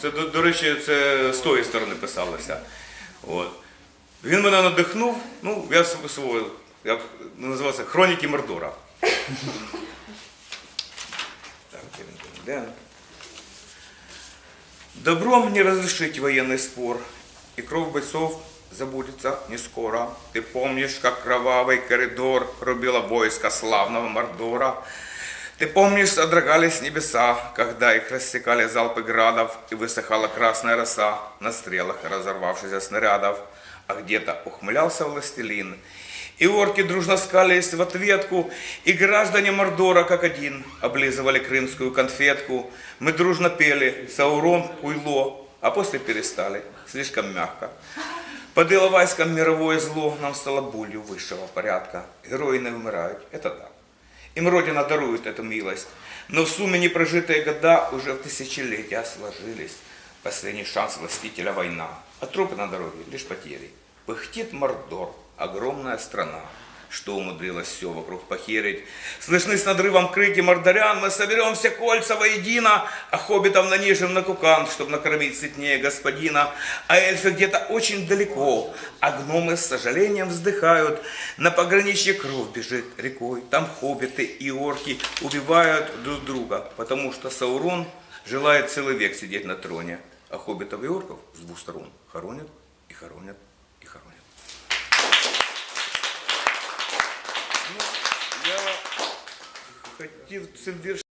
Це, до, до речі, це з тої сторони писалося. От. Він мене надихнув, ну, я св- свого, як називався Хроніки Мордора. Так, де він, де він, де? Добром не разрешить военный спор, и кровь бойцов забудется не скоро. Ты помнишь, как кровавый коридор рубило войско славного Мордора? Ты помнишь, содрогались небеса, когда их рассекали залпы градов, и высыхала красная роса на стрелах разорвавшихся снарядов, а где-то ухмылялся властелин, и орки дружно скались в ответку, и граждане Мордора как один облизывали крымскую конфетку. Мы дружно пели «Саурон, хуйло», а после перестали, слишком мягко. Под Иловайском мировое зло нам стало болью высшего порядка. Герои не умирают, это так. Им Родина дарует эту милость. Но в сумме непрожитые года уже в тысячелетия сложились. Последний шанс властителя война. А трупы на дороге лишь потери. Пыхтит Мордор, огромная страна, что умудрилось все вокруг похерить. Слышны с надрывом крики мордорян, мы соберем все кольца воедино, а хоббитов нанижем на кукан, чтобы накормить сытнее господина. А эльфы где-то очень далеко, а гномы с сожалением вздыхают. На пограничье кровь бежит рекой, там хоббиты и орки убивают друг друга, потому что Саурон желает целый век сидеть на троне, а хоббитов и орков с двух сторон хоронят и хоронят и хоронят. Хотів цим віршем